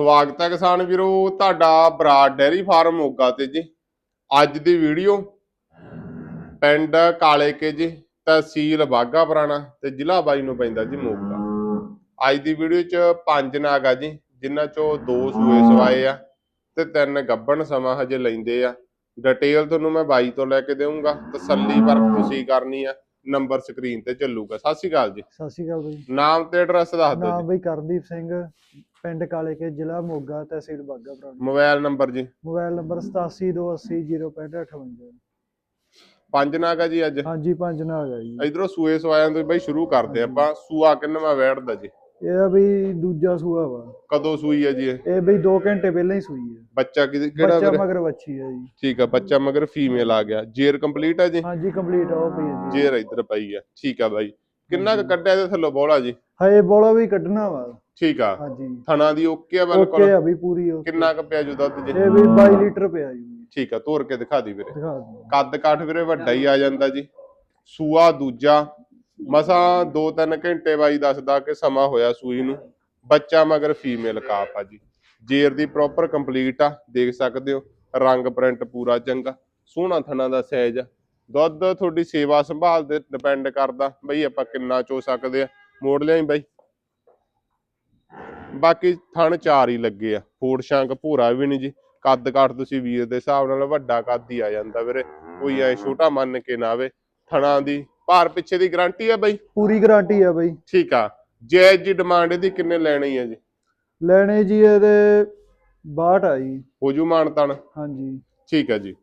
ਸਵਾਗਤ ਹੈ ਕਿਸਾਨ ਵੀਰੋ ਤੁਹਾਡਾ ਬਰਾਡ ਡੈਰੀ ਫਾਰਮ ਮੋਗਾ ਤੇ ਜੀ। ਅੱਜ ਦੀ ਵੀਡੀਓ ਪਿੰਡ ਕਾਲੇ ਕੇ ਜੀ ਤਹਿਸੀਲ ਬਾਗਾ ਪੁਰਾਣਾ ਤੇ ਜ਼ਿਲ੍ਹਾ ਬਾਈ ਨੂੰ ਪੈਂਦਾ ਜੀ ਮੋਗਾ। ਅੱਜ ਦੀ ਵੀਡੀਓ ਚ ਪੰਜ ਨਾਗ ਆ ਜੀ ਜਿਨ੍ਹਾਂ ਚੋਂ ਦੋ ਸੂਏ ਸਵਾਏ ਆ ਤੇ ਤਿੰਨ ਗੱਬਣ ਸਮਾਂ ਹਜੇ ਲੈਂਦੇ ਆ। ਡਿਟੇਲ ਤੁਹਾਨੂੰ ਮੈਂ ਬਾਈ ਤੋਂ ਲੈ ਕੇ ਦੇਵਾਂਗਾ ਤਸੱਲੀ ਪਰਖ ਤੁਸੀਂ ਕਰਨੀ ਆ ਨੰਬਰ ਸਕਰੀਨ ਤੇ ਚੱਲੂਗਾ। ਸਤਿ ਸ਼੍ਰੀ ਅਕਾਲ ਜੀ। ਸਤਿ ਸ਼੍ਰੀ ਅਕਾਲ ਬਈ। ਨਾਮ ਤੇ ਐਡਰੈਸ ਦੱਸ ਦਿਓ ਨਾਮ ਜੀ ਬਈ ਕਰਨਦੀਪ ਸਿੰਘ ਪਿੰਡ ਕਾਲੇ ਕੇ ਜ਼ਿਲ੍ਹਾ ਮੋਗਾ ਤਹਿਸੀਲ ਬਾਗਾ ਪੁਰਾਣਾ ਮੋਬਾਈਲ ਨੰਬਰ ਜੀ। ਮੋਬਾਈਲ ਨੰਬਰ 8728056558 ਪੰਜ ਨਾਗ ਆ ਜੀ ਅੱਜ? ਹਾਂਜੀ ਪੰਜ ਆ ਜੀ। ਇਧਰੋਂ ਸੂਏ ਸਵਾਇਆਂ ਤੋਂ ਬਈ ਸ਼ੁਰੂ ਕਰਦੇ ਆਪਾਂ। ਸੂਆ ਕਿੰਨਵਾ ਵੈੜਦਾ ਜੀ? ਇਹਦਾ ਬਈ ਦੂਜਾ ਸੂਆ ਵਾ। ਕਦੋਂ ਸੂਈ ਹੈ ਜੀ ਇਹ? ਇਹ ਬਈ 2 ਘੰਟੇ ਪਹਿਲਾਂ ਹੀ ਸੂਈ ਹੈ ਬੱਚਾ ਕਿਹੜਾ ਬੱਚਾ? ਮਗਰ ਵੱਛੀ ਹੈ ਜੀ। ਠੀਕ ਆ ਬੱਚਾ ਮਗਰ ਫੀਮੇਲ ਆ ਗਿਆ। ਜੇਰ ਕੰਪਲੀਟ ਹੈ ਜੀ? ਹਾਂਜੀ ਕੰਪਲੀਟ ਹੋ ਪਈ ਹੈ ਜੀ। ਜੇਰ ਇੱਧਰ ਪਈ ਆ। ਠੀਕ ਆ ਬਾਈ। ਕਿੰਨਾ ਕੁ ਕੱਢਿਆ ਇਹਦੇ ਥੱਲੋਂ ਬੋਲਾ ਜੀ? ਹਏ ਬੋਲਾ ਵੀ ਕੱਢਣਾ ਵਾ। ਠੀਕ ਆ। ਹਾਂਜੀ। ਥਣਾ ਦੀ ਓਕੇ ਆ ਓਕੇ ਬਿਲਕੁਲ ਆ ਬਈ ਪੂਰੀ ਓਕੇ। ਕਿੰਨਾ ਕੁ ਪਿਆ ਜੂ ਦੁੱਧ ਜੀ? ਇਹ ਵੀ 22 ਲੀਟਰ ਪਿਆ ਜੀ। ਠੀਕ ਆ ਤੋਰ ਕੇ ਦਿਖਾ ਦੀ ਵੀਰੇ। ਦਿਖਾ ਦਿਓ। ਕੱਦ ਕਾਠ ਵੀਰੇ ਵੱਡਾ ਹੀ ਆ ਜਾਂਦਾ ਜੀ। ਸੂਆ ਦੂਜਾ ਮਸਾਂ 2-3 ਘੰਟੇ ਬਾਈ ਦੱਸਦਾ ਕਿ ਸਮਾਂ ਹੋਇਆ ਸੂਈ ਨੂੰ। ਬੱਚਾ ਮਗਰ ਫੀਮੇਲ ਕਾਪ ਆ ਜੀ। ਜੇਰ ਦੀ ਪ੍ਰੋਪਰ ਕੰਪਲੀਟ ਆ ਦੇਖ ਸਕਦੇ ਹੋ। ਰੰਗ ਪ੍ਰਿੰਟ ਪੂਰਾ ਚੰਗਾ। ਸੋਹਣਾ ਥਣਾ ਦਾ ਸਾਈਜ਼ ਆ। ਦੁੱਧ ਤੁਹਾਡੀ ਸੇਵਾ ਸੰਭਾਲ ਤੇ ਡਿਪੈਂਡ ਕਰਦਾ। ਬਈ ਆਪਾਂ ਕਿੰਨਾ ਚੋ ਸਕਦੇ ਆ। ਮੋੜ ਲਿਆਈ ਬਾਈ। ਬਾਕੀ ਥਣ ਚਾਰ ਹੀ ਲੱਗੇ ਆ। ਫੋੜ ਸ਼ਾਂਕ ਭੂਰਾ ਵੀ ਨਹੀਂ ਜੀ। ਕੱਦ ਕਾਠ ਤੁਸੀਂ ਵੀਰ ਦੇ ਹਿਸਾਬ ਨਾਲ ਵੱਡਾ ਕੱਦ ਹੀ ਆ ਜਾਂਦਾ ਵੀਰੇ। ਕੋਈ ਐ ਛੋਟਾ ਮੰਨ ਕੇ ਨਾ ਆਵੇ। ਥਣਾ ਦੀ ਭਾਰ ਪਿੱਛੇ ਦੀ ਗਾਰੰਟੀ ਆ ਬਾਈ? ਪੂਰੀ ਗਾਰੰਟੀ ਆ ਬਈ। ਠੀਕ ਆ। ਜਾਇਜ਼ ਜੀ ਡਿਮਾਂਡ ਇਹਦੀ ਕਿੰਨੇ ਲੈਣੀ ਹੈ ਜੀ? ਲੈਣੇ ਜੀ ਇਹਦੇ 62 ਆ ਜੀ। ਹੋ ਜੂ ਮਾਨਤਨ ਹਾਂਜੀ। ਠੀਕ ਹੈ ਜੀ।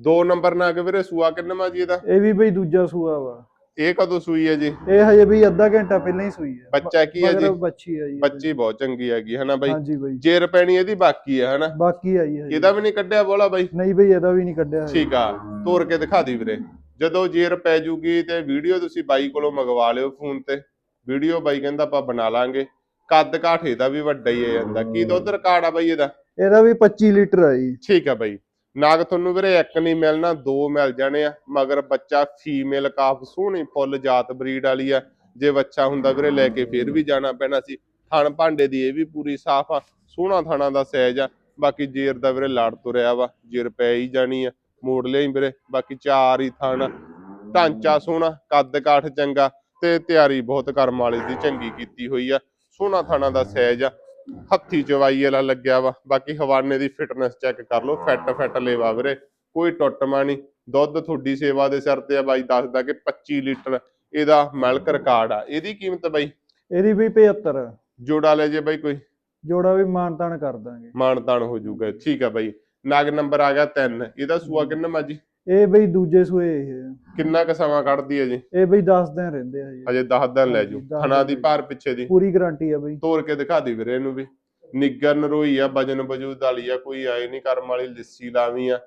ਦੋ ਨੰਬਰ ਨਾ ਕਿ ਵੀਰੇ ਸੂਆ ਕਿੰਨਵਾ ਜੀ ਇਹਦਾ? ਇਹ ਵੀ ਬਈ ਦੂਜਾ ਸੂਆ ਵਾ। ਇਹ ਕਦੋਂ ਸੂਈ ਹੈ ਜੀ? ਇਹ ਹਜੇ ਵੀ ਅੱਧਾ ਘੰਟਾ ਪਹਿਲਾਂ ਹੀ ਸੂਈ ਹੈ। ਬੱਚਾ ਕੀ ਹੈ ਮਗਰ ਜੀ? ਬੱਚੀ ਆ ਜੀ। ਬੱਚੀ ਬਹੁਤ ਚੰਗੀ ਹੈਗੀ ਹਨਾ ਬਾਈ? ਹਾਂਜੀ ਬਈ। ਜੇਰ ਪੈਣੀ ਇਹਦੀ ਬਾਕੀ ਹੈ ਹਨਾ? ਬਾਕੀ ਆਈ ਹੈ ਇਹਦਾ ਵੀ ਨਹੀਂ ਕੱਢਿਆ ਬੋਲਾ ਬਾਈ? ਨਹੀਂ ਬਈ ਇਹਦਾ ਵੀ ਨਹੀਂ ਕੱਢਿਆ ਹਜੇ। ਠੀਕ ਆ ਤੋਰ ਕੇ ਦਿਖਾ ਦੀ ਵੀਰੇ। ਜਦੋਂ ਜੇਰ ਪੈ ਜੂਗੀ ਤੇ ਵੀਡੀਓ ਤੁਸੀਂ ਬਾਈ ਕੋਲੋਂ ਮੰਗਵਾ ਲਿਓ ਫੋਨ ਤੇ। ਵੀਡੀਓ ਬਾਈ ਕਹਿੰਦਾ ਆਪਾਂ ਬਣਾ ਲਾਂਗੇ। ਕੱਦ ਕਾਠ ਇਹਦਾ ਵੀ ਵੱਡਾ ਹੀ ਆ ਜਾਂਦਾ ਕੀ ਦੁੱਧ ਰਿਕਾਰਡ ਆ ਬਾਈ ਇਹਦਾ? ਇਹਦਾ ਵੀ 25 ਲੀਟਰ ਆ ਜੀ। ਠੀਕ ਆ ਬਾਈ। ਨਾਗ ਤੁਹਾਨੂੰ ਵੀਰੇ ਇੱਕ ਨਹੀਂ ਮਿਲਣਾ, ਦੋ ਮਿਲ ਜਾਣੇ ਆ, ਮਗਰ ਬੱਚਾ ਫੀਮੇਲ ਕਾਫ ਸੋਹਣੀ ਫੁੱਲ ਜਾਤ ਬਰੀਡ ਵਾਲੀ ਆ। ਜੇ ਬੱਚਾ ਹੁੰਦਾ ਵੀਰੇ ਲੈ ਕੇ ਫੇਰ ਵੀ ਜਾਣਾ ਪੈਣਾ ਸੀ। ਥਣ ਭਾਂਡੇ ਦੀ ਇਹ ਵੀ ਪੂਰੀ ਸਾਫ਼ ਆ, ਸੋਹਣਾ ਥਾਣਾ ਦਾ ਸਾਈਜ਼ ਆ। ਬਾਕੀ ਜੇਰ ਦਾ ਵੀਰੇ ਲੜ ਤੁਰਿਆ ਵਾ, ਜੇਰ ਪੈ ਹੀ ਜਾਣੀ ਆ। ਮੋੜ ਲਿਆ ਵੀਰੇ, ਬਾਕੀ ਚਾਰ ਹੀ ਥਾਣਾ ਢਾਂਚਾ ਸੋਹਣਾ, ਕੱਦ ਕਾਠ ਚੰਗਾ ਤੇ ਤਿਆਰੀ ਬਹੁਤ ਕਰਮ ਵਾਲੀ ਦੀ ਚੰਗੀ ਕੀਤੀ ਹੋਈ ਆ। ਸੋਹਣਾ ਥਾਣਾ ਦਾ ਸਾਈਜ਼ ਆ। ਹੱਥੀ ਚਵਾਈ ਵਾਲਾ ਲੱਗਿਆ ਵਾ। ਬਾਕੀ ਹਵਾਨੇ ਦੀ ਫਿਟਨੈਸ ਚੈੱਕ ਕਰ ਲਓ ਫਿੱਟ ਫਿੱਟ ਲੇਵਾ ਵੀਰੇ। ਕੋਈ ਟੁੱਟਮਾ ਨਹੀਂ। ਦੁੱਧ ਤੁਹਾਡੀ ਸੇਵਾ ਦੇ ਸਿਰ ਤੇ ਆ ਬਾਈ ਦੱਸਦਾ ਕਿ 25 ਲੀਟਰ ਇਹਦਾ ਮਿਲਕ ਰਿਕਾਰਡ ਆ। ਇਹਦੀ ਕੀਮਤ ਬਾਈ? ਇਹਦੀ ਵੀ 75 ਆ। ਜੋੜਾ ਲੈ ਜੇ ਬਾਈ ਕੋਈ। ਜੋੜਾ ਵੀ ਮਾਨਤਾਨ ਕਰ ਦਾਂਗੇ। ਮਾਨਤਾਨ ਹੋ ਜਾਊਗਾ। ਠੀਕ ਆ ਬਾਈ। ਨਗ ਨੰਬਰ ਆ ਗਿਆ 3 ਇਹਦਾ ਸੂਆ ਕਿੰਨਾ ਮਾ ਜੀ ਇਹ ਬਈ ਦੂਜੇ ਸੂਏ ਇਹ ਆ। ਕਿੰਨਾ ਕ ਸਮਾਂ ਕੱਢਦੀ ਹੈ ਜੀ? ਇਹ ਬਈ 10 ਦਿਨ ਰਹਿੰਦੇ ਆ ਜੀ। ਅਜੇ 10 ਦਿਨ ਲੈ ਹਾਂਜੀ, ਜੂ ਦਸ ਥਣਾ ਦਿਨ ਦੀ ਭਾਰ ਪਿੱਛੇ ਦੀ। ਪੂਰੀ ਗਾਰੰਟੀ ਆ ਬਈ। ਤੋੜ ਕੇ ਦਿਖਾ ਦੀ ਵੀਰੇ ਇਹਨੂੰ ਵੀ। ਨਿੱਗਰ ਨਰੋਈ ਆ ਵਜਨ ਵਜੂਦ ਵਾਲੀ ਆ ਕੋਈ ਆਏ ਨਹੀਂ ਕਰਮ ਵਾਲੀ ਲਿੱਸੀ ਲਾਵੀਂ ਆ।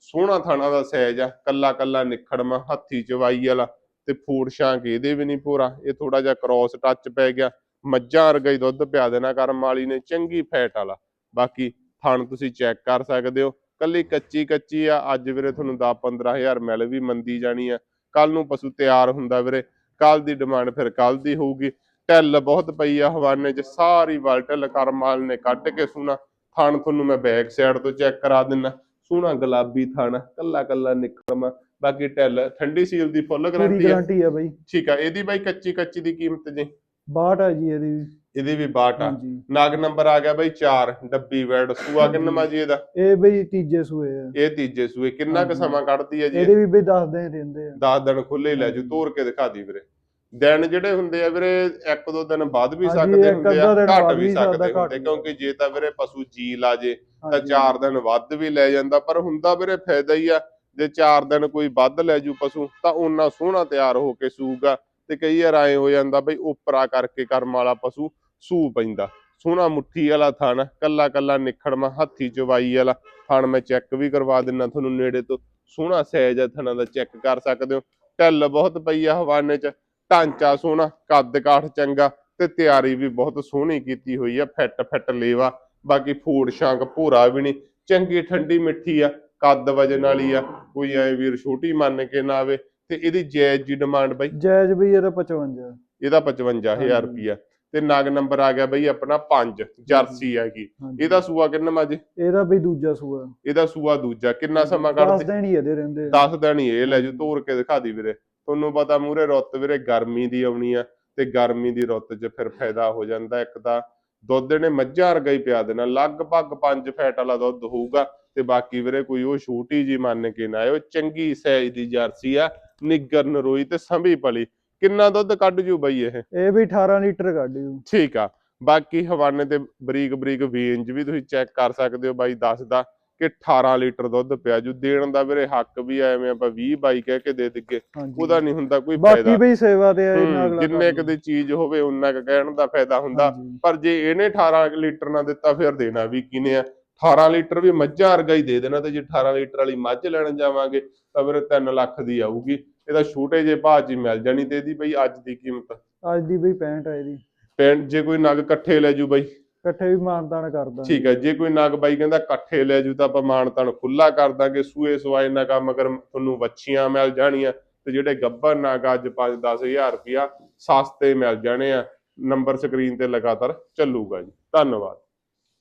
ਸੋਹਣਾ ਥਾਣਾ ਦਾ ਸਾਈਜ਼ ਆ ਕੱਲਾ ਕੱਲਾ ਨਿਖੜਮਾ ਹੱਥੀ ਚਵਾਈ ਵਾਲਾ। ਤੇ ਫੂਡ ਸ਼ਾਂਕ ਇਹਦੇ ਵੀ ਨਹੀਂ ਪੂਰਾ। ਇਹ ਥੋੜਾ ਜਿਹਾ ਕ੍ਰਾਸ ਟੱਚ ਪੈ ਗਿਆ। ਮੱਝਾਂ ਵਰਗਾ ਹੀ ਦੁੱਧ ਪਿਆ ਦੇਣਾ ਕਰਮ ਵਾਲੀ ਨੇ ਚੰਗੀ ਫੈਟ ਵਾਲਾ। ਬਾਕੀ ਥਣ ਤੁਸੀਂ ਚੈੱਕ ਕਰ ਸਕਦੇ ਹੋ। ਕੱਲੀ ਕੱਚੀ ਕੱਚੀ ਆ ਅੱਜ ਵੀਰੇ ਤੁਹਾਨੂੰ 10 15000 ਮਿਲ ਵੀ ਮੰਦੀ ਜਾਣੀ ਆ। ਕੱਲ ਨੂੰ ਪਸ਼ੂ ਤਿਆਰ ਹੁੰਦਾ ਵੀਰੇ ਕੱਲ ਦੀ ਡਿਮਾਂਡ ਫਿਰ ਕੱਲ ਦੀ ਹੋਊਗੀ। ਢਿੱਲ ਬਹੁਤ ਪਈ ਆ ਹਵਾਨੇ 'ਚ ਸਾਰੀ ਵਲਟਲ ਕਰਮਾਲ ਨੇ ਕੱਢ ਕੇ ਸੋਹਣਾ ਥਣ ਤੁਹਾਨੂੰ ਮੈਂ ਬੈਕ ਸਾਈਡ ਤੋਂ ਚੈੱਕ ਕਰਾ ਦਿੰਨਾ। ਸੋਹਣਾ ਗੁਲਾਬੀ ਥਣ ਕੱਲਾ ਕੱਲਾ ਨਿਕਲਮਾ ਬਾਕੀ ਢਿੱਲ ਠੰਡੀ ਸੀਲ ਦੀ ਫੁੱਲ ਗਾਰੰਟੀ ਹੈ ਗਾਰੰਟੀ ਆ ਬਈ। ਠੀਕ ਆ ਇਹਦੀ ਬਾਈ ਕੱਚੀ ਕੱਚੀ ਦੀ ਕੀਮਤ ਜੀ। 62 ਆ ਜੀ ਇਹਦੀ। ਇਹਦੀ ਵੀ 62 ਆ। ਹਾਂਜੀ। ਨਾਗ ਨੰਬਰ ਆ ਗਿਆ ਬਾਈ 4 ਡੱਬੀ ਵੈਡ ਸੂਆ ਕਿੰਨਾ ਜੀ ਇਹਦਾ? ਇਹ ਬਈ ਤੀਜੇ ਸੂਏ ਆ। ਇਹ ਤੀਜੇ ਸੂਏ ਕਿੰਨਾ ਕੁ ਹਾਂਜੀ। ਸਮਾਂ ਕੱਢਦੀ ਹੈ ਜੀ ਇਹਦੇ ਵੀ ਬਈ 10 ਦਿਨ ਰਹਿੰਦੇ ਆ। 10 ਦਿਨ ਖੁੱਲੇ ਲੈ ਜੂ ਤੋਰ ਕੇ ਦਿਖਾ ਦੀ ਵੀਰੇ। ਦਿਨ ਜਿਹੜੇ ਹੁੰਦੇ ਆ ਵੀਰੇ ਇੱਕ ਦੋ ਦਿਨ ਵੱਧ ਵੀ ਹਾਂਜੀ, ਸਕਦੇ ਇੱਕ ਹੁੰਦੇ ਆ ਦਿਨ ਘੱਟ ਵੀ ਵੀ ਸਕਦੇ ਸਕਦਾ, ਘੱਟ ਹੁੰਦੇ ਵੀ। ਕਿਉਂਕਿ ਜੇ ਤਾਂ ਵੀਰੇ ਪਸ਼ੂ ਜੀ ਲਾ ਜੇ ਤਾਂ ਹਾਂਜੀ। 4 ਦਿਨ ਵੱਧ ਵੀ ਲੈ ਜਾਂਦਾ ਪਰ ਹੁੰਦਾ ਵੀਰੇ ਫਾਇਦਾ ਹੀ ਆ। ਜੇ 4 ਦਿਨ ਕੋਈ ਵੱਧ ਲੈ ਜੂ ਪਸ਼ੂ ਤਾਂ ਉਹਨਾਂ ਸੋਹਣਾ ਤਿਆਰ ਹੋ ਕੇ ਸੂਗਾ। ਤੇ ਕਈ ਵਾਰ ਐ ਹੋ ਜਾਂਦਾ ਬਈ ਉਪਰਾ ਕਰਕੇ ਕਰਮ ਵਾਲਾ ਪਸ਼ੂ ਸੂ ਪੈਂਦਾ। ਸੋਹਣਾ ਮੁੱਠੀ ਵਾਲਾ ਥਣ, ਕੱਲਾ ਕੱਲਾ ਨਿਖੜਮਾ ਹੱਥੀ ਚਵਾਈ ਵਾਲਾ ਥਣ ਮੈਂ ਚੈੱਕ ਵੀ ਕਰਵਾ ਦਿੰਨਾ ਤੁਹਾਨੂੰ ਨੇੜੇ ਤੋਂ। ਸੋਹਣਾ ਸਾਈਜ਼ ਆ ਥਣਾਂ ਦਾ ਚੈੱਕ ਕਰ ਸਕਦੇ ਹੋ। ਢਿੱਲ ਬਹੁਤ ਪਈ ਆ ਹਵਾਨੇ 'ਚ, ਢਾਂਚਾ ਸੋਹਣਾ, ਕੱਦ ਕਾਠ ਚੰਗਾ ਤੇ ਤਿਆਰੀ ਵੀ ਬਹੁਤ ਸੋਹਣੀ ਕੀਤੀ ਹੋਈ ਆ, ਫਿੱਟ ਫਿੱਟ ਲੇਵਾ। ਬਾਕੀ ਫੂਡ ਸ਼ਾਂਕ ਭੂਰਾ ਵੀ ਨਹੀਂ, ਚੰਗੀ ਠੰਡੀ ਮਿੱਠੀ ਆ, ਕੱਦ ਵਜਨ ਵਾਲੀ ਆ, ਕੋਈ ਐ ਵੀਰ ਛੋਟੀ ਮੰਨ ਕੇ ਨਾ ਆਵੇ। ਤੇ ਇਹਦੀ ਜਾਇਜ਼ ਜੀ ਡਿਮਾਂਡ ਬਾਈ? ਜਾਇਜ਼ ਬਈ ਇਹਦਾ 55 ਇਹਦਾ 55000 ਹਾਂਜੀ। ਰੁਪਿਆ ਤੇ ਨਗ ਨੰਬਰ ਆ ਗਿਆ ਬਈ ਆਪਣਾ 5 ਜਰਸੀ ਹੈਗੀ। ਇਹਦਾ ਸੂਆ ਕਿੰਨਾ ਮਾਜੇ? ਇਹਦਾ ਬਈ ਦੂਜਾ ਸੂਆ। ਇਹਦਾ ਸੂਆ ਦੂਜਾ। ਕਿੰਨਾ ਸਮਾਂ ਕੱਢਦੇ? ਦਿਨ ਹੀ ਇਹਦੇ ਰਹਿੰਦੇ ਆ। 10 ਦਿਨ ਹੀ ਇਹ ਲੈ ਜੂ ਤੋਰ ਕੇ ਦਿਖਾ ਦੀ ਵੀਰੇ। ਤੁਹਾਨੂੰ ਪਤਾ ਮੂਰੇ ਰੁੱਤ ਵੀਰੇ ਗਰਮੀ ਦੀ ਆਉਣੀ ਆ ਤੇ ਗਰਮੀ ਦੀ ਰੁੱਤ 'ਚ ਫਿਰ ਫਾਇਦਾ ਹੋ ਜਾਂਦਾ ਇੱਕ ਤਾਂ। ਦੁੱਧ ਨੇ ਮੱਝਾਂ ਵਰਗਾ ਹੀ ਪਿਆ ਦੇਣਾ। ਲਗਭਗ 5 ਫੈਟ ਵਾਲਾ ਦੁੱਧ ਹੋਊਗਾ ਤੇ ਬਾਕੀ ਵੀਰੇ ਕੋਈ ਉਹ ਛੋਟੀ ਜੀ ਮੰਨ ਕੇ ਨਾ ਆਇਓ ਚੰਗੀ ਸਾਈਜ਼ ਦੀ ਜਰਸੀ ਆ। ਨਿੱਗਰ ਨਰੋਈ ਤੇ ਸੰਭੀ ਪਲੀ। ਕਿੰਨਾ ਦੁੱਧ ਕੱਢ ਜੂ ਬਈ ਇਹ? ਇਹ ਵੀ 18 ਲੀਟਰ ਕੱਢ ਜੂ। ਠੀਕ ਆ। ਬਾਕੀ ਹਵਾਨੇ ਤੇ ਬਰੀਕ ਬਰੀਕ ਵੇਂਜ ਵੀ ਤੁਸੀਂ ਚੈੱਕ ਕਰ ਸਕਦੇ ਹੋ ਬਾਈ ਦੱਸਦਾ ਕਿ 18 ਲੀਟਰ ਦੁੱਧ ਪਿਆ ਜੂ। ਦੇਣ ਦਾ ਵੀਰੇ ਹੱਕ ਵੀ ਐਵੇਂ ਆਪਾਂ 20 22 ਕਹਿ ਕੇ ਦੇ ਦਿੱਗੇ। ਉਹਦਾ ਨਹੀਂ ਹੁੰਦਾ ਕੋਈ ਬਾਕੀ ਫਾਇਦਾ। ਬਈ ਸੇਵਾ ਤੇ ਆ, ਇੰਨਾ ਹੂੰ, ਅਗਲਾ ਜਿੰਨੇ ਕਰ ਕੁ ਦੀ ਚੀਜ਼ ਹੋਵੇ ਉਨਾ ਕੁ ਕਹਿਣ ਦਾ ਫਾਇਦਾ ਹੁੰਦਾ। ਪਰ ਜੇ ਇਹਨੇ 18 ਲੀਟਰ ਨਾ ਦਿੱਤਾ ਫਿਰ ਦੇਣਾ ਵੀ ਕਿਨੇ ਆ? 18 ਲੀਟਰ ਵੀ ਮੱਝਾਂ ਵਰਗਾ ਹੀ ਦੇ ਦੇਣਾ ਤੇ ਜੇ 18 ਲੀਟਰ ਵਾਲੀ ਮੱਝ ਲੈਣ ਜਾਵਾਂਗੇ ਤਾਂ ਫਿਰ 3 ਲੱਖ ਦੀ ਆਊਗੀ। ਇਹਦਾ ਛੋਟੇ ਜੇ ਭਾਅ 'ਚ ਹੀ ਮਿਲ ਜਾਣੀ ਤੇ ਇਹਦੀ ਬਈ ਅੱਜ ਦੀ ਕੀਮਤ। ਅੱਜ ਦੀ ਬਈ 65 ਆ ਇਹਦੀ। ਪਿੰਡ ਜੇ ਕੋਈ ਨਗ ਇਕੱਠੇ ਲੈ ਜੂ ਬਈ। ਇਕੱਠੇ ਵੀ ਮਾਨਦਾਨ ਕਰਦਾ ਠੀਕ ਹੈ ਜੇ ਕੋਈ ਨਗ ਬਾਈ ਕਹਿੰਦਾ ਇਕੱਠੇ ਲੈ ਜੂ ਤਾਂ ਆਪਾਂ ਮਾਨਤਨ ਖੁੱਲਾ ਕਰ ਦਾਂਗੇ। ਸੂਏ ਸਵਾਏ ਨਾ ਕੰਮ ਕਰ ਤੁਹਾਨੂੰ ਵੱਛੀਆਂ ਮਿਲ ਜਾਣੀਆਂ ਤੇ ਜਿਹੜੇ ਗੱਭਰ ਨਗ ਅੱਜ 5-10000 ਰੁਪਿਆ ਸਸਤੇ ਮਿਲ ਜਾਣੇ ਆ। ਨੰਬਰ ਸਕਰੀਨ ਤੇ ਲਗਾਤਾਰ ਚੱਲੂਗਾ ਜੀ। ਧੰਨਵਾਦ।